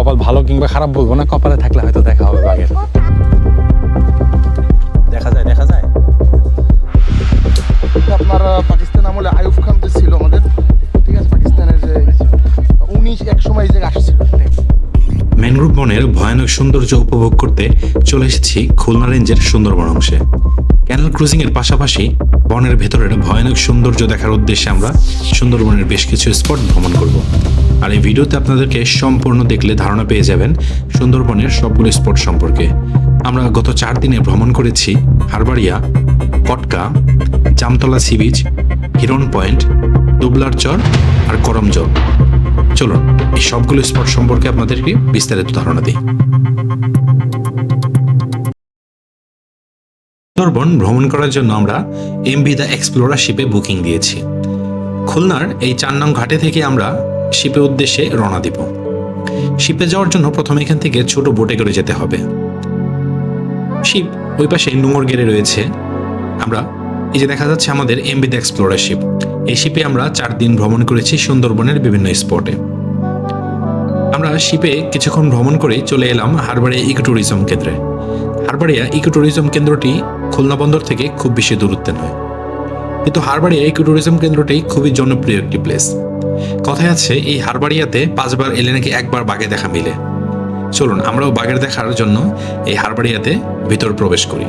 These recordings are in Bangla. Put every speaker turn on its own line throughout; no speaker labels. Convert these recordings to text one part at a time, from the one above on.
কপাল ভালো কিংবা খারাপ বলব না কপালে থাকলে হয়তো দেখা হবে বাঘের। দেখা যায় দেখা যায়।
আপনার পাকিস্তান আমলে আয়ুব খান যে ছিল আমাদের ঠিক আছে পাকিস্তানের যে উনি এক সময় এই জায়গায় আসছিল।
ম্যানগ্রোভ বনের ভয়ানক সৌন্দর্য উপভোগ করতে চলে এসেছি খুলনা রেঞ্জের সুন্দরবন অংশে। ক্যানেল ক্রুজিং এর পাশাপাশি বনের ভেতরের ভয়ানক সৌন্দর্য দেখার উদ্দেশ্যে আমরা সুন্দরবনের বেশ কিছু স্পট ভ্রমণ করব। আর এই ভিডিওতে আপনাদেরকে সম্পূর্ণ দেখলে ধারণা পেয়ে যাবেন সুন্দরবনের সবগুলো স্পট সম্পর্কে। আমরা গত চার দিনে ভ্রমণ করেছি Harbaria Katka, Jamtola sea beach Hiron point, Dublar Char আর করমজল। চলুন, এই সবগুলো স্পট সম্পর্কে আপনাদেরকে বিস্তারিত ধারণা দিই। সুন্দরবন ভ্রমণ করার জন্য আমরা এমবি দ্য এক্সপ্লোরার শিপে বুকিং দিয়েছি। খুলনার এই চার নং ঘাটে থেকে আমরা শিপের উদ্দেশ্যে রওনা দিব। শিপে যাওয়ার জন্য প্রথমে এখান থেকে ছোট বোটে করে যেতে হবে। শিপ ওই পাশে নুমর গেড়ে রয়েছে। আমরা, এই যে দেখা যাচ্ছে আমাদের এমবি দ্য এক্সপ্লোরার শিপ এই শিপে আমরা চার দিন ভ্রমণ করেছি সুন্দরবনের বিভিন্ন স্পটে আমরা শিপে কিছুক্ষণ ভ্রমণ করে চলে এলাম হারবাড়িয়া ইকো ট্যুরিজম কেন্দ্রে। হারবাড়িয়া ইকো ট্যুরিজম কেন্দ্রটি খুলনা বন্দর থেকে খুব বেশি দূরত্বে নয়। কিন্তু হারবাড়িয়া ইকো ট্যুরিজম কেন্দ্রটি খুবই জনপ্রিয় একটি প্লেস। কথায় আছে, এই হারবাড়িয়াতে পাঁচবার এলে নাকি একবার বাঘে দেখা মিলে। চলুন, আমরাও বাঘের দেখার জন্য এই হারবাড়িয়াতে ভিতর প্রবেশ করি।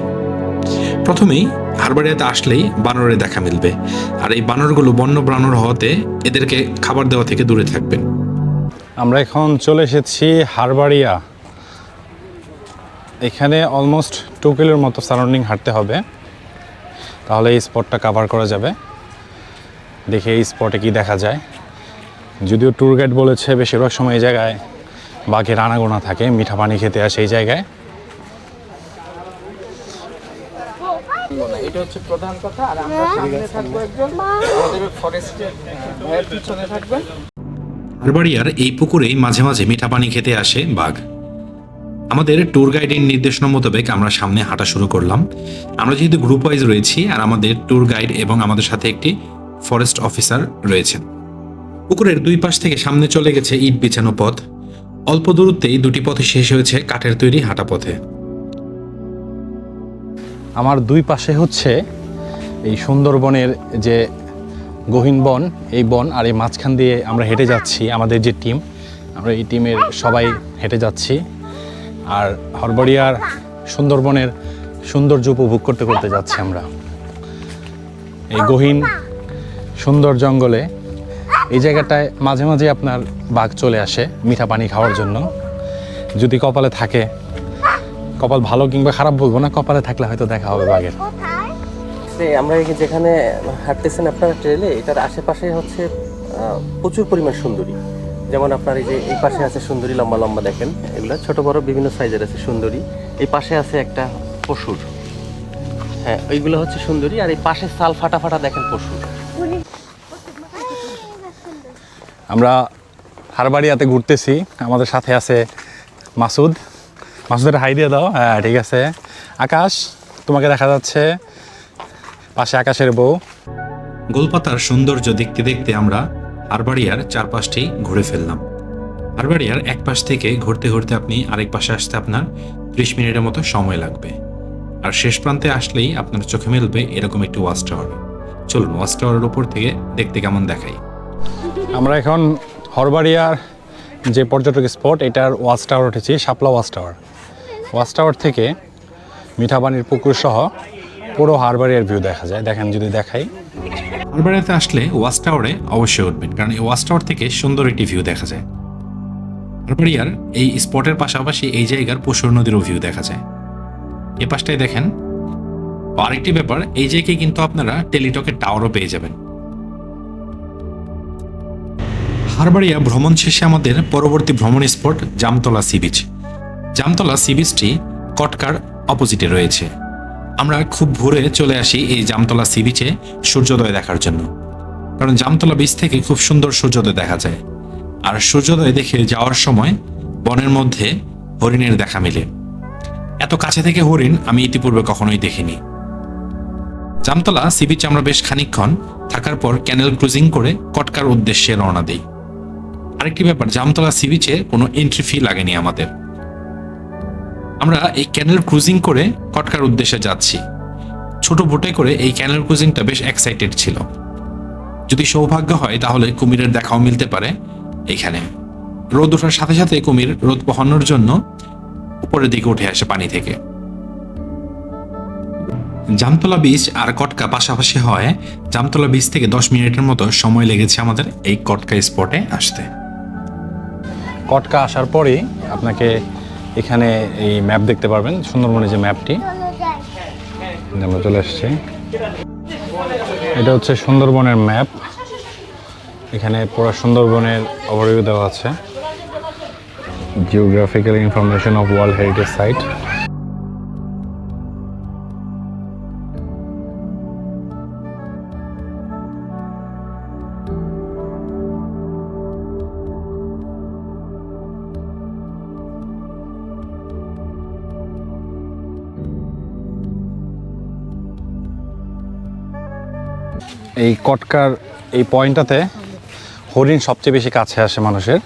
প্রথমেই হারবাড়িয়াতে আসলেই বানরের দেখা মিলবে। আর এই বানরগুলো বন্য বানর হওয়াতে এদেরকে খাবার দেওয়া থেকে দূরে থাকবেন।
আমরা এখন চলে এসেছি হারবাড়িয়া এখানে অলমোস্ট টু কিলোর মতো সারাউন্ডিং হাঁটতে হবে। তাহলে এই স্পটটা কভার করা যাবে। দেখে এই স্পটে কি দেখা যায়। যদিও ট্যুর গাইড বলেছে বেশিরভাগ সময় এই জায়গায় বাঘের আনাগোনা থাকে মিঠা পানি খেতে আসে এই জায়গায়।
এটা হচ্ছে প্রধান কথা আর আমরা সামনে থাকব একজন। আমাদের ফরেস্টের পিছনে থাকবেন।
হারবাড়িয়ার এই পুকুরেই মাঝে মাঝে মিঠা পানি খেতে আসে বাঘ। আমাদের ট্যুর গাইডের নির্দেশনা মোতাবেক আমরা সামনে হাঁটা শুরু করলাম। আমরা যেহেতু গ্রুপ ওয়াইজ রয়েছি আর আমাদের ট্যুর গাইড এবং আমাদের সাথে একটি ফরেস্ট অফিসার রয়েছেন। পুকুরের দুই পাশ থেকে সামনে চলে গেছে ইট বিছানো পথ। অল্প দূরত্বেই দুটি পথে শেষ হয়েছে কাঠের তৈরি হাঁটা পথে।
আমার দুই পাশে হচ্ছে এই সুন্দরবনের যে গহীন বন, এই বন আর এই মাঝখান দিয়ে আমরা হেঁটে যাচ্ছি, আমাদের যে টিম আমরা এই টিমের সবাই হেঁটে যাচ্ছি। আর হরবড়িয়ার সুন্দরবনের সৌন্দর্য উপভোগ করতে করতে যাচ্ছি আমরা। এই গহীন সুন্দর জঙ্গলে এই জায়গাটায় মাঝে মাঝে আপনার বাঘ চলে আসে মিঠা পানি খাওয়ার জন্য। যদি কপালে থাকে, কপাল ভালো কিংবা খারাপ বলব না, কপালে থাকলে হয়তো দেখা হবে বাঘের।
আমরা যেখানে হাঁটতেছেন আপনার ট্রেলে এটার আশেপাশে হচ্ছে প্রচুর পরিমাণ সুন্দরী। যেমন আপনার এই যে এই পাশে আছে সুন্দরী লম্বা লম্বা দেখেন এগুলো ছোট বড় বিভিন্ন সাইজের আছে সুন্দরী। এই পাশে আছে একটা পশুর। হ্যাঁ ওইগুলো হচ্ছে সুন্দরী আর এই পাশে সাল ফাটা ফাটা দেখেন পশুর।
আমরা হারবাড়িয়াতে ঘুরতেছি আমাদের সাথে আছে মাসুদ। মাসুদের হাই দিয়ে দাও। হ্যাঁ ঠিক আছে। আকাশ তোমাকে দেখা যাচ্ছে পাশে আকাশের বউ।
গোলপাতার সৌন্দর্য দেখতে দেখতে আমরা হারবাড়িয়ার চারপাশটি ঘুরে ফেললাম। হারবাড়িয়ার এক পাশ থেকে ঘুরতে ঘুরতে আপনি আরেক পাশে আসতে আপনার ত্রিশ মিনিটের মতো সময় লাগবে। আর শেষ প্রান্তে আসলেই আপনার চোখে মিলবে এরকম একটি ওয়াচ টাওয়ার। চলুন, ওয়াচ টাওয়ারের উপর থেকে দেখতে কেমন দেখাই।
আমরা এখন হরবাড়িয়ার যে পর্যটক স্পট, এটার ওয়াচ টাওয়ার উঠেছি, Shapla watch tower. Watch tower থেকে মিঠাপানির পুকুর সহ পুরো হারবাড়িয়ার ভিউ দেখা যায়। দেখেন, যদি দেখাই।
হারবাড়িয়াতে আসলে ওয়াচ টাওয়ারে অবশ্যই উঠবেন, কারণ এই ওয়াচ টাওয়ার থেকে সুন্দর একটি ভিউ দেখা যায়। হারবাড়িয়ার এই স্পটের পাশাপাশি এই জায়গার পশুর নদীরও ভিউ দেখা যায়। এ পাশটায় দেখেন, আরেকটি ব্যাপার, এই জায়গায় কিন্তু আপনারা টেলিটকের টাওয়ারও পেয়ে যাবেন। হারবাড়িয়া ভ্রমণ শেষে আমাদের পরবর্তী ভ্রমণ spot Jamtola sea beach. Jamtola sea বিচটি কটকার অপোজিটে রয়েছে। আমরা খুব ভোরে চলে আসি এই জামতলা সি বিচে সূর্যোদয় দেখার জন্য। কারণ জামতলা বিচ থেকে খুব সুন্দর সূর্যোদয় দেখা যায়। আর সূর্যোদয় দেখে যাওয়ার সময় বনের মধ্যে হরিণের দেখা মিলে। এত কাছে থেকে হরিণ আমি ইতিপূর্বে কখনোই দেখিনি। জামতলা সি বিচে আমরা বেশ খানিকক্ষণ থাকার পর ক্যানেল ক্রুজিং করে কটকার উদ্দেশ্যে রওনা দিই। আরেকটি ব্যাপার, জামতলা সি বিচে কোনো এন্ট্রি ফি লাগেনি আমাদের। আমরা এই ক্যানেল ক্রুজিং করে কটকার উদ্দেশ্যে যাচ্ছি। ছোট বোটে করে এই ক্যানেল ক্রুজিংটা বেশ এক্সাইটেড ছিল। যদি সৌভাগ্য হয়, তাহলে কুমিরের দেখাও মিলতে পারে এখানে। রোদ ওঠার সাথে সাথে কুমির রোদ পোহানোর জন্য উপরের দিকে উঠে আসে পানি থেকে। জামতলা বিচ আর কটকা পাশাপাশি হয় জামতলা বিচ থেকে দশ মিনিটের মতো সময় লেগেছে আমাদের এই কটকা স্পটে আসতে।
কটকা আসার পরেই আপনাকে এখানে এই ম্যাপ দেখতে পারবেন, সুন্দরবনের যে ম্যাপটি আমরা চলে আসছি এটা হচ্ছে সুন্দরবনের ম্যাপ এখানে পুরো সুন্দরবনের ওভারভিউ দেওয়া আছে। Geographical information of world heritage site এই কটকার এই পয়েন্টটাতে হরিণ সবচেয়ে বেশি কাছে আসে মানুষের।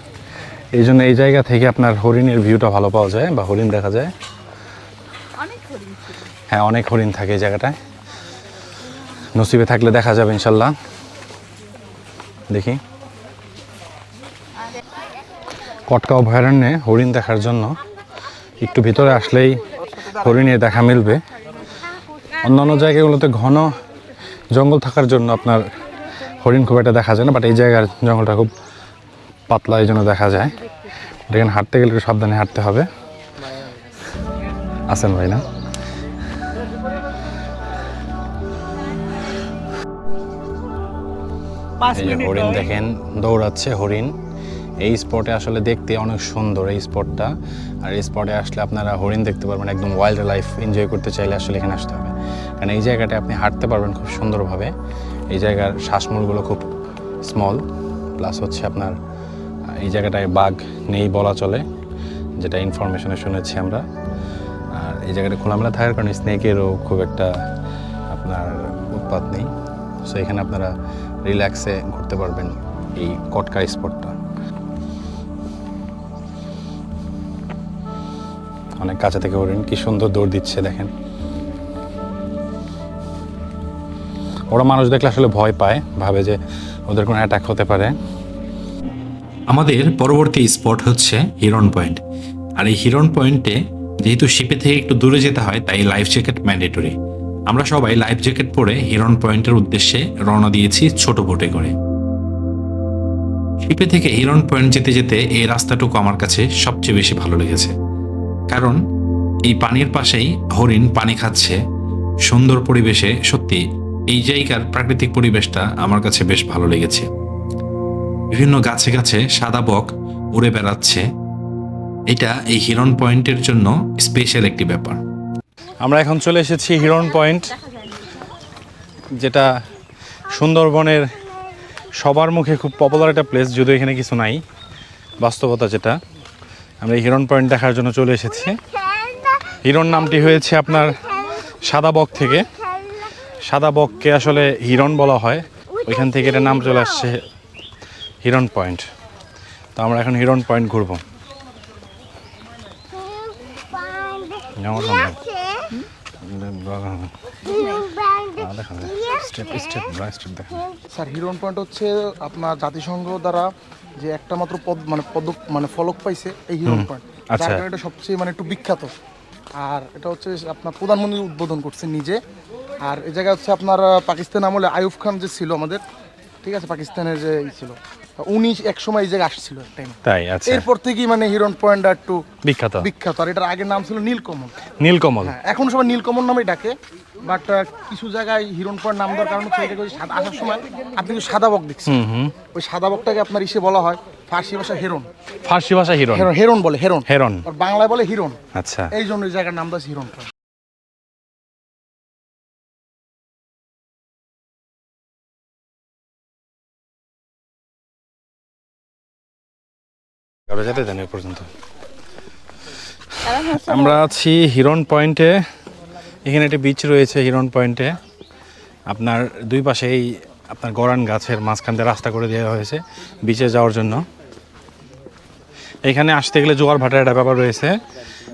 এই জন্য এই জায়গা থেকে আপনার হরিণের ভিউটা ভালো পাওয়া যায় বা হরিণ দেখা যায়। হ্যাঁ অনেক হরিণ থাকে এই জায়গাটায়। নসিবে থাকলে দেখা যাবে ইনশাল্লাহ। দেখি। কটকা অভয়ারণ্যে হরিণ দেখার জন্য একটু ভিতরে আসলেই হরিণের দেখা মিলবে। অন্যান্য জায়গাগুলোতে ঘন জঙ্গল থাকার জন্য আপনার হরিণ খুব একটা দেখা যায় না বাট এই জায়গার জঙ্গলটা খুব পাতলা এই জন্য দেখা যায়। এখানে হাঁটতে গেলে একটু সাবধানে হাঁটতে হবে। আসেন ভাই না? হরিণ দেখেন দৌড়াচ্ছে হরিণ। এই স্পটে আসলে দেখতে অনেক সুন্দর এই স্পটটা আর এই স্পটে আসলে আপনারা হরিণ দেখতে পারবেন, একদম ওয়াইল্ড লাইফ এনজয় করতে চাইলে আসলে এখানে আসতে হবে। কারণ এই জায়গাটা আপনি হাঁটতে পারবেন খুব সুন্দরভাবে। এই জায়গার শ্বাসমূলগুলো খুব স্মল প্লাস হচ্ছে আপনার এই জায়গাটায় বাঘ নেই বলা চলে, যেটা ইনফরমেশনে শুনেছি আমরা। আর এই জায়গাটা খোলামেলা থাকার কারণে স্নেকেরও খুব একটা আপনার উৎপাত নেই। সো এখানে আপনারা রিল্যাক্সে ঘুরতে পারবেন এই কটকা স্পটটা অনেক কাছে থেকে হরিণ কি সুন্দর দৌড় দিচ্ছে, দেখেন। ওরা মানুষ দেখলে আসলে ভয় পায়, ভাবে যে ওদের কোনো অ্যাটাক হতে পারে।
আমাদের পরবর্তী স্পট হচ্ছে হিরন পয়েন্ট আর এই হিরন পয়েন্টে যেহেতু শিপে থেকে একটু দূরে যেতে হয়, তাই লাইফ জ্যাকেট ম্যান্ডেটরি আমরা সবাই লাইফ জ্যাকেট পরে হিরন পয়েন্টের উদ্দেশ্যে রওনা দিয়েছি ছোট বোটে করে। শিপে থেকে হিরন পয়েন্ট যেতে যেতে এই রাস্তাটুকু আমার কাছে সবচেয়ে বেশি ভালো লেগেছে। কারণ এই পানির পাশেই হরিণ পানি খাচ্ছে। সুন্দর পরিবেশে সত্যি এই জায়গার প্রাকৃতিক পরিবেশটা আমার কাছে বেশ ভালো লেগেছে। বিভিন্ন গাছে গাছে সাদা বক উড়ে বেড়াচ্ছে। এটা এই হিরন পয়েন্টের জন্য স্পেশাল একটি ব্যাপার।
আমরা এখন চলে এসেছি হিরন পয়েন্ট, যেটা সুন্দরবনের সবার মুখে খুব পপুলার একটা প্লেস যদিও এখানে কিছু নাই, বাস্তবতা যেটা। আমরা হিরন পয়েন্ট দেখার জন্য চলে এসেছি। হিরন নামটি হয়েছে আপনার সাদা বক থেকে। সাদা বককে আসলে হিরন বলা হয়। ওইখান থেকে এটা নাম চলে আসছে হিরন পয়েন্ট। তো আমরা এখন হিরন পয়েন্ট ঘুরবো। আমরা দেখা যায়। স্টেপ স্টেপ স্টেপ দেখা
স্যার হিরন পয়েন্ট হচ্ছে আপনার জাতিসংঘ দ্বারা যে একটা মাত্র পদ মানে পদক মানে ফলক পাইছে এই হিরন পয়েন্ট
আচ্ছা।
যার কারণে এটা সবচেয়ে মানে একটু বিখ্যাত। আর এটা হচ্ছে আপনার প্রধানমন্ত্রী উদ্বোধন করছে নিজে। আর এই জায়গায় হচ্ছে আপনার পাকিস্তান আমলে আয়ুব খান যে ছিল আমাদের ঠিক আছে পাকিস্তানের যে ছিল। উনি এক সময় এই জায়গায় আসছিল
তাই আচ্ছা।
এরপর থেকেই মানে হিরন পয়েন্টটা একটু
বিখ্যাত।
বিখ্যাত। আর এটার আগের নাম ছিল নীলকমল।
নীলকমল।
হ্যাঁ এখন সবাই নীলকমল নামেই ডাকে বাট কিছু জায়গায় হিরণ পয়েন্ট নাম দেওয়ার কারণ হচ্ছে এটাকে আসার সময় আপনি কিন্তু সাদা বক দেখছেন। ওই সাদা বকটাকে আপনার ইসে বলা হয় ফার্সি ভাষা হেরন
ফার্সি ভাষা হিরন
হেরন হেরন বলে হেরন
হেরন
আর বাংলায় বলে হিরণ।
আচ্ছা।
এই জন্য ওই জায়গার নাম দিয়েছে হিরণ
কারও যেতে দেন এ পর্যন্ত। আমরা আছি হিরন পয়েন্টে। এখানে একটি বিচ রয়েছে হিরন পয়েন্টে। আপনার দুই পাশেই আপনার গরান গাছের মাঝখান দিয়ে রাস্তা করে দেওয়া হয়েছে বিচে যাওয়ার জন্য। এখানে আসতে গেলে জোয়ার ভাটার একটা ব্যাপার রয়েছে।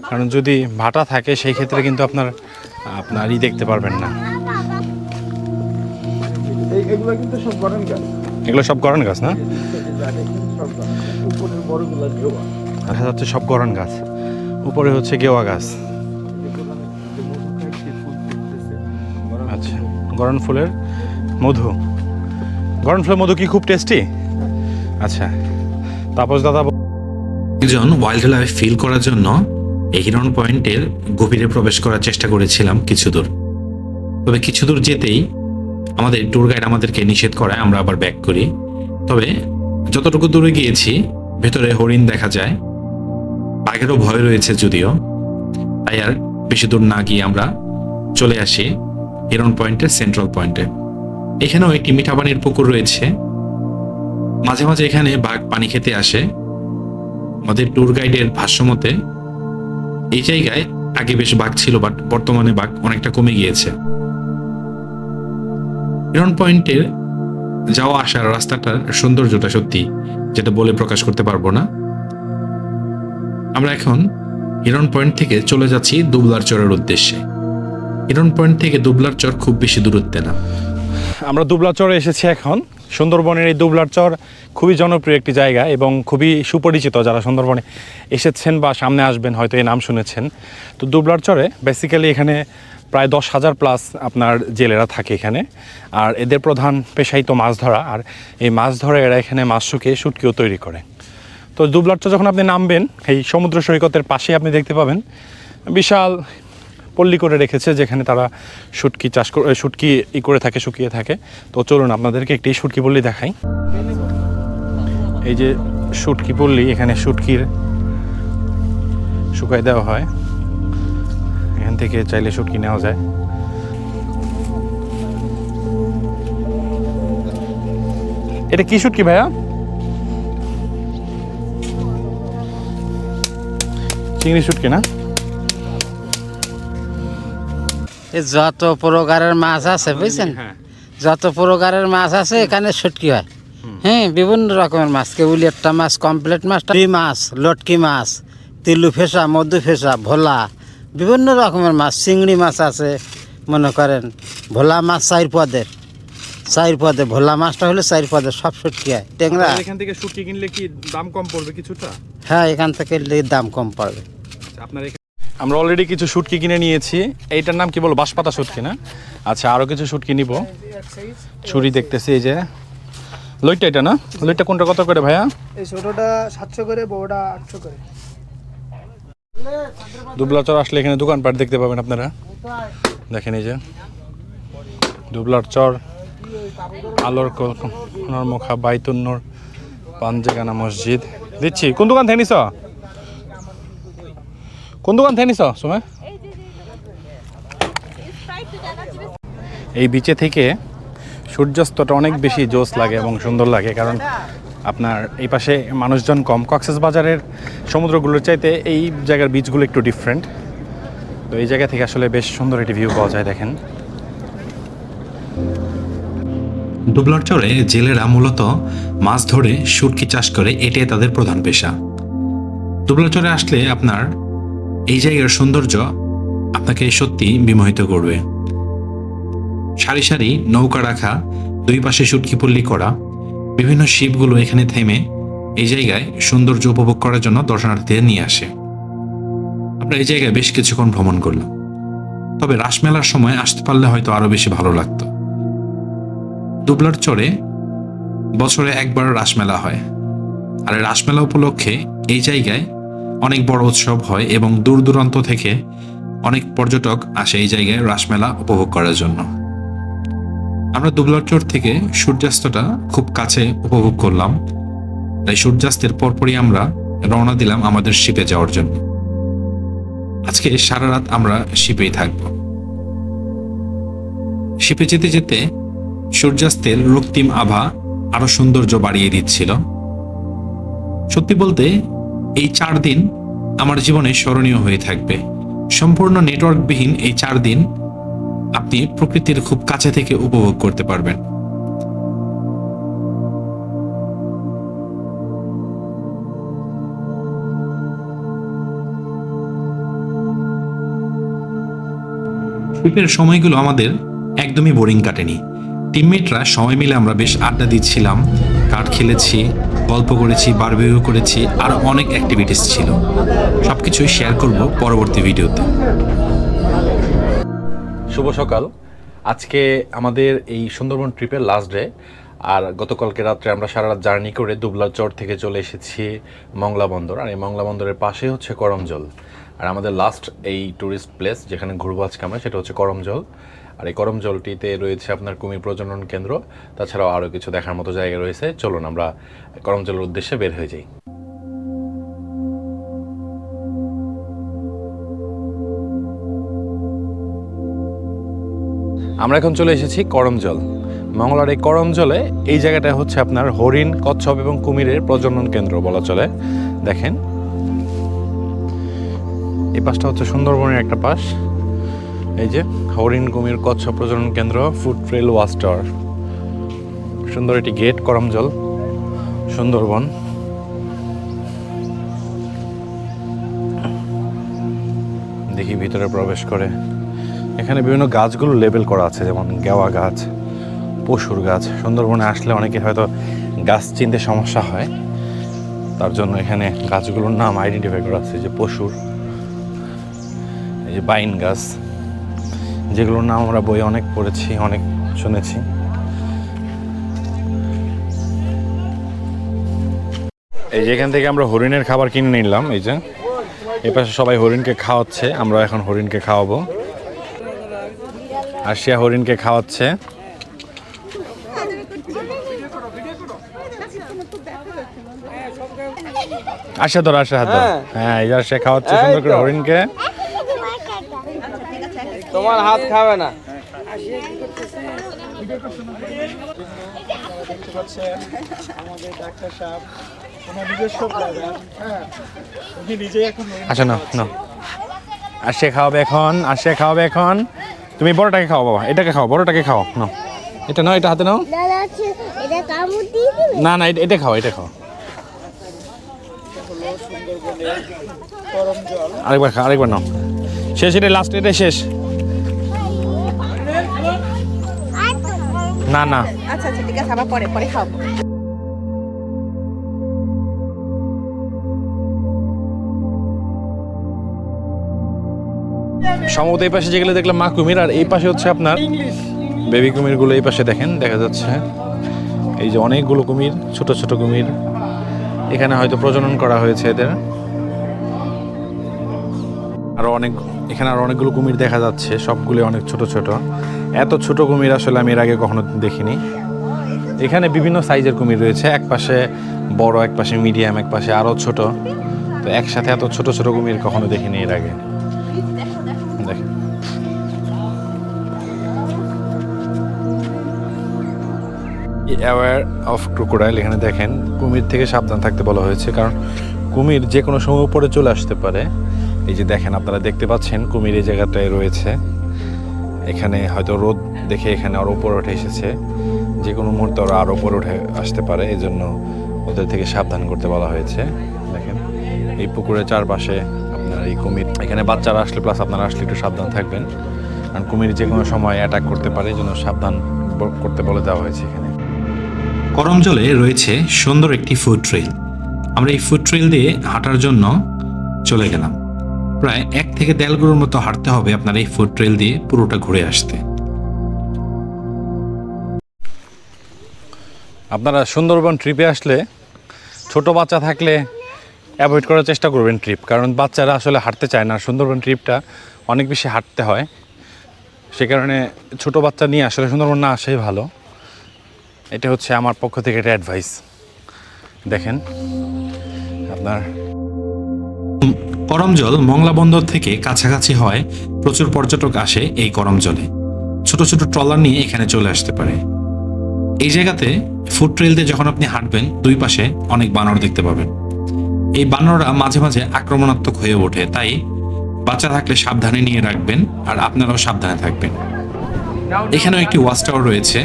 কারণ যদি ভাটা থাকে সেই ক্ষেত্রে কিন্তু আপনার আপনার ই দেখতে পারবেন না।
এই এগুলো কিন্তু সব গরম গাছ।
এগুলো সব গরম গাছ না? দেখা যাচ্ছে সব গরম গাছ। উপরে হচ্ছে গেওয়া গাছ। আচ্ছা গরম ফুলের মধু। গরম ফুলের মধু কি খুব টেস্টি? আচ্ছা তাপস দাদা
একজন ওয়াইল্ড লাইফ ফিল করার জন্য এই হিরন পয়েন্টের গভীরে প্রবেশ করার চেষ্টা করেছিলাম কিছু দূর। তবে কিছু দূর যেতেই আমাদের ট্যুর গাইড আমাদেরকে নিষেধ করায়, আমরা আবার ব্যাক করি। তবে যতটুকু দূরে গিয়েছি, ভেতরে হরিণ দেখা যায়। বাঘেরও ভয় রয়েছে যদিও। তাই আর বেশি দূর না গিয়ে আমরা চলে আসি হিরন পয়েন্টের সেন্ট্রাল পয়েন্টে। এখানেও একটি মিঠা পানির পুকুর রয়েছে। মাঝে মাঝে এখানে বাঘ পানি খেতে আসে। আমাদের ট্যুর গাইডের ভাষ্যমতে, এই জায়গায় আগে বেশ বাঘ ছিল বাট বর্তমানে বাঘ অনেকটা কমে গিয়েছে। হিরন পয়েন্টের যাওয়া আসার রাস্তাটার সৌন্দর্যটা সত্যি যেটা বলে প্রকাশ করতে পারব না। আমরা এখন হিরন পয়েন্ট থেকে চলে যাচ্ছি দুবলার চরের উদ্দেশ্যে। হিরন পয়েন্ট থেকে দুবলার চর খুব বেশি দূরত্বে না।
আমরা দুবলা চরে এসেছি এখন। সুন্দরবনের এই দুবলার চর খুবই জনপ্রিয় একটি জায়গা এবং খুবই সুপরিচিত যারা সুন্দরবনে এসেছেন বা সামনে আসবেন হয়তো এই নাম শুনেছেন। তো দুবলার চরে বেসিক্যালি এখানে প্রায় দশ হাজার প্লাস আপনার জেলেরা থাকে এখানে। আর এদের প্রধান পেশাই তো মাছ ধরা। আর এই মাছ ধরে এরা এখানে মাছ শুকিয়ে শুটকিও তৈরি করে। তো দুবলার চর যখন আপনি নামবেন, এই সমুদ্র সৈকতের পাশে আপনি দেখতে পাবেন, বিশাল পল্লী করে রেখেছে যেখানে তারা শুটকি চাষ করে শুটকি ই করে থাকে, শুকিয়ে থাকে। তো চলুন আপনাদেরকে একটি শুটকি পল্লী দেখাই। এই যে শুটকি পল্লী, এখানে শুটকির শুকাই দেওয়া হয়। থেকে চাইলে শুটকি নেওয়া যায়। এটা কি শুটকি ভাইয়া? চিংড়ি শুটকি না?
এই যত প্রকারের মাছ আছে বুঝছেন?
হ্যাঁ।
যত প্রকারের মাছ আছে এখানে শুটকি হয়। হ্যাঁ বিভিন্ন রকমের মাছ। কেউলিয়ারটা মাছ কমপ্লিট মাছ মাছ লটকি মাছ তিলু ফেসা মধু ফেসা ভোলা বিভিন্ন রকমের মাছ চিংড়ি মাছ আছে মনে করেন ভোলা মাছ চার পদের। চার পদে ভোলা মাছটা হলে চার পদে সব শুটকি হয়। ট্যাংরা
এখান থেকে শুটকি কিনলে কি দাম কম পড়বে কিছুটা?
হ্যাঁ এখান থেকে দাম কম পড়বে।
আপনার আমরা অলরেডি কিছু শুটকি কিনে নিয়েছি। এইটার নাম কি বলো? বাঁশপাতা শুটকি না? আচ্ছা আরও কিছু শুটকি নিব। ছুরি দেখতেছি এই যে। লইটা এটা না? লইটা কোনটা কত করে ভাইয়া?
এই ছোটটা সাতশো করে বড়টা আটশো করে।
দুবলার চর আসলে এখানে দোকানপাট দেখতে পাবেন আপনারা। দেখেন এই যে। দুবলার চর, আলোর মুখা বাইতুন্নর পাঞ্জেগানা মসজিদ। দিচ্ছি। কোন দোকান থেকে নিছ? কোন দোকান থেকে নিছ সময় এই বিচে থেকে সূর্যাস্তটা অনেক বেশি জোস লাগে এবং সুন্দর লাগে, কারণ আপনার এই পাশে মানুষজন কম। কক্সেস বাজারের সমুদ্রগুলোর চাইতে এই জায়গার বিচগুলো একটু ডিফারেন্ট তো এই জায়গা থেকে আসলে বেশ সুন্দর একটি ভিউ পাওয়া যায়, দেখেন।
দুবলার চরে জেলেরা মূলত মাছ ধরে শুটকি চাষ করে, এটাই তাদের প্রধান পেশা। দুবলার চরে আসলে আপনার এই জায়গার সৌন্দর্য আপনাকে সত্যি বিমোহিত করবে। সারি সারি নৌকা রাখা, দুই পাশে শুটকি পল্লী করা বিভিন্ন শিপগুলো এখানে থেমে এই জায়গায় সৌন্দর্য উপভোগ করার জন্য দর্শনার্থীদের নিয়ে আসে। আমরা এই জায়গায় বেশ কিছুক্ষণ ভ্রমণ করলাম তবে রাসমেলার সময় আসতে পারলে হয়তো আরও বেশি ভালো লাগতো। দুবলার চরে বছরে একবার রাসমেলা হয়। আর রাসমেলা উপলক্ষে এই জায়গায় অনেক বড় উৎসব হয় এবং দূর দূরান্ত থেকে অনেক পর্যটক আসে এই জায়গায় রাসমেলা উপভোগ করার জন্য। আমরা দুবলার চর থেকে সূর্যাস্তটা খুব কাছে উপভোগ করলাম। তাই সূর্যাস্তের পরপরই আমরা রওনা দিলাম আমাদের শিপে যাওয়ার জন্য। আজকে সারা রাত আমরা শিপেই থাকব। শিপে যেতে যেতে সূর্যাস্তের রক্তিম আভা আরও সৌন্দর্য বাড়িয়ে দিচ্ছিল। সত্যি বলতে, এই চার দিন আমার জীবনে স্মরণীয় হয়ে থাকবে। সম্পূর্ণ নেটওয়ার্কবিহীন এই চার দিন আপনি প্রকৃতির খুব কাছে থেকে উপভোগ করতে পারবেন। শীতের সময়গুলো আমাদের একদমই বোরিং কাটেনি। টিমমেটরা সবাই মিলে আমরা বেশ আড্ডা দিচ্ছিলাম কার্ড খেলেছি, গল্প করেছি বারবিউ করেছি, আর অনেক অ্যাক্টিভিটিস ছিল। সবকিছুই শেয়ার করব পরবর্তী ভিডিওতে
শুভ সকাল। আজকে আমাদের এই সুন্দরবন ট্রিপের লাস্ট ডে আর গতকালকে রাত্রে আমরা সারা রাত জার্নি করে দুবলার চর থেকে চলে এসেছি মংলা বন্দর, আর এই মংলা বন্দরের পাশে হচ্ছে করমজল। আর আমাদের লাস্ট এই ট্যুরিস্ট প্লেস যেখানে ঘুরবো আজকে আমরা, সেটা হচ্ছে করমজল। আর এই করমজলটিতে রয়েছে আপনার কুমির প্রজনন কেন্দ্র, তাছাড়াও আরও কিছু দেখার মতো জায়গা রয়েছে। চলুন আমরা করমজলের উদ্দেশ্যে বের হয়ে যাই। আমরা এখন চলে এসেছি করমজল। মঙ্গলার এই করমজলে এই জায়গাটা হচ্ছে আপনার হরিণ, কচ্ছপ এবং কুমিরের প্রজনন কেন্দ্র বলা চলে। দেখেন। এই পাশটা হচ্ছে সুন্দরবনের একটা পাশ। এই যে হরিণ, কুমির, কচ্ছপ প্রজনন কেন্দ্র, ফুড ট্রেল ওয়াস্টার সুন্দর একটি গেট করমজল, সুন্দরবন। দেখি ভিতরে প্রবেশ করে। এখানে বিভিন্ন গাছগুলো লেবেল করা আছে, যেমন গেওয়া গাছ, পশুর গাছ। সুন্দরবনে আসলে অনেকে হয়তো গাছ চিনতে সমস্যা হয়। তার জন্য এখানে গাছগুলোর নাম আইডেন্টিফাই করা আছে, যে পশুর, এই যে বাইন গাছ, যেগুলোর নাম আমরা বই অনেক পড়েছি, অনেক শুনেছি। এই যে এখান থেকে আমরা হরিণের খাবার কিনে নিলাম, এই যে। এই পাশে সবাই হরিণকে খাওয়াচ্ছে, আমরা এখন হরিণকে খাওয়াবো। আশিয়া হরিণকে খাওয়াচ্ছে। আশা ধর আশা হাত হ্যাঁ। এই যে আশা খাওয়াচ্ছে সুন্দর করে হরিণকে।
তোমার হাত খাবে না।
হ্যাঁ
আসে না আশিয়া খাওয়াবে এখন আশিয়া খাওয়াবে এখন। তুমি বড়টাকে খাও বাবা। এটাকে খাও বড়টাকে খাও। নাও। এটা নাও এটা হাতে নাও।
দাদা আছে এটা কামড় দিয়ে দিবে?
না না এটা- এটা খাও এটা খাও। আরেকবার খা আরেকবার নাও। শেষ এটা লাস্ট এটা শেষ। না না
আচ্ছা আচ্ছা ঠিক আছে আবার পরে পরে খাব
সম্ভবত এই পাশে যেগুলো দেখলাম মা কুমির, আর এই পাশে হচ্ছে আপনার বেবি কুমিরগুলো এই পাশে দেখেন, দেখা যাচ্ছে। এই যে অনেকগুলো কুমির, ছোট ছোট কুমির। এখানে হয়তো প্রজনন করা হয়েছে এদের। আরও অনেক, এখানে আরও অনেকগুলো কুমির দেখা যাচ্ছে সবগুলো অনেক ছোট ছোট। এত ছোট কুমির আসলে আমি এর আগে কখনো দেখিনি। এখানে বিভিন্ন সাইজের কুমির রয়েছে, এক পাশে বড়, এক পাশে মিডিয়াম, এক পাশে আরও ছোট। তো একসাথে এত ছোট ছোট কুমির কখনো দেখিনি এর আগে। অ্যাওয়ার অফ ক্রোকোডাইল এখানে দেখেন কুমির থেকে সাবধান থাকতে বলা হয়েছে, কারণ কুমির যে কোনো সময় উপরে চলে আসতে পারে। এই যে দেখেন, আপনারা দেখতে পাচ্ছেন কুমির এই জায়গাটায় রয়েছে। এখানে হয়তো রোদ দেখে এখানে আরও উপরে উঠে এসেছে। যে কোনো মুহূর্তে ওরা আরও উপরে উঠে আসতে পারে এই জন্য ওদের থেকে সাবধান করতে বলা হয়েছে। দেখেন, এই পুকুরের চারপাশে আপনার এই কুমির, এখানে বাচ্চারা আসলে প্লাস আপনারা আসলে একটু সাবধান থাকবেন। কারণ কুমির যে কোনো সময় অ্যাটাক করতে পারে এই জন্য সাবধান করতে বলে দেওয়া হয়েছে এখানে।
করমজলে রয়েছে সুন্দর একটি ফুড ট্রেল আমরা এই ফুড ট্রেল দিয়ে হাঁটার জন্য চলে গেলাম। প্রায় এক থেকে দেড়গুলোর মতো হাঁটতে হবে আপনার এই ফুড ট্রেল দিয়ে পুরোটা ঘুরে আসতে।
আপনারা সুন্দরবন ট্রিপে আসলে ছোট বাচ্চা থাকলে অ্যাভয়েড করার চেষ্টা করবেন ট্রিপ কারণ বাচ্চারা আসলে হাঁটতে চায় না। সুন্দরবন ট্রিপটা অনেক বেশি হাঁটতে হয়। সে কারণে ছোট বাচ্চা নিয়ে আসলে সুন্দরবন না আসাই ভালো। এটা হচ্ছে আমার পক্ষ থেকে একটা অ্যাডভাইস দেখেন, আপনার
করমজল মংলা বন্দর থেকে কাছাকাছি হয়, প্রচুর পর্যটক আসে এই করমজলে ছোট ছোট ট্রলার নিয়ে এখানে চলে আসতে পারে। এই জায়গাতে ফুড ট্রেল দিয়ে যখন আপনি হাঁটবেন, দুই পাশে অনেক বানর দেখতে পাবেন। এই বানররা মাঝে মাঝে আক্রমণাত্মক হয়ে ওঠে, তাই বাচ্চা থাকলে সাবধানে নিয়ে রাখবেন আর আপনারাও সাবধানে থাকবেন। এখানেও একটি ওয়াচ টাওয়ার রয়েছে।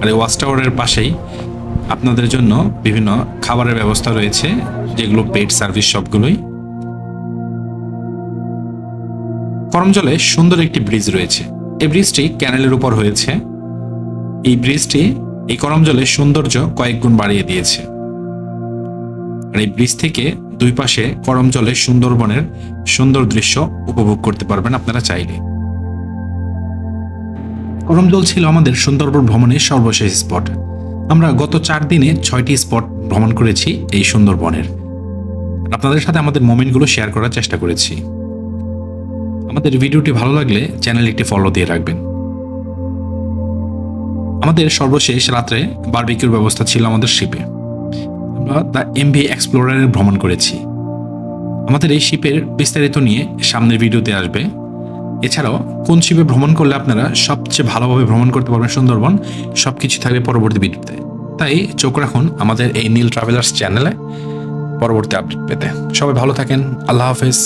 আর এই ওয়াচ টাওয়ারের পাশেই আপনাদের জন্য বিভিন্ন খাবারের ব্যবস্থা রয়েছে, যেগুলো পেড সার্ভিস সবগুলোই। করমজলে সুন্দর একটি ব্রিজ রয়েছে। এই ব্রিজটি ক্যানেলের উপর হয়েছে। এই ব্রিজটি এই করম জলের সৌন্দর্য কয়েক গুণ বাড়িয়ে দিয়েছে। আর এই ব্রিজ থেকে দুই পাশে করম জলে সুন্দরবনের সুন্দর দৃশ্য উপভোগ করতে পারবেন আপনারা চাইলে। করমজল ছিল আমাদের সুন্দরবন ভ্রমণের সর্বশেষ স্পট। আমরা গত চার দিনে ছয়টি স্পট ভ্রমণ করেছি এই সুন্দরবনের। আপনাদের সাথে আমাদের মোমেন্টগুলো শেয়ার করার চেষ্টা করেছি। আমাদের ভিডিওটি ভালো লাগলে চ্যানেলে একটি ফলো দিয়ে রাখবেন। আমাদের সর্বশেষ রাত্রে বারবিকিউর ব্যবস্থা ছিল আমাদের শিপে আমরা দ্য এমভি এক্সপ্লোরারে ভ্রমণ করেছি। আমাদের এই শিপের বিস্তারিত নিয়ে সামনের ভিডিওতে আসবে। এছাড়াও, কোন শিপে ভ্রমণ করলে আপনারা সবচেয়ে ভালোভাবে ভ্রমণ করতে পারবেন সুন্দরবন সব কিছু থাকবে পরবর্তী ভিডিওতে। তাই চোখ রাখুন আমাদের এই নীল ট্রাভেলার্স চ্যানেলে পরবর্তী আপডেট পেতে। সবাই ভালো থাকেন, আল্লাহ হাফেজ।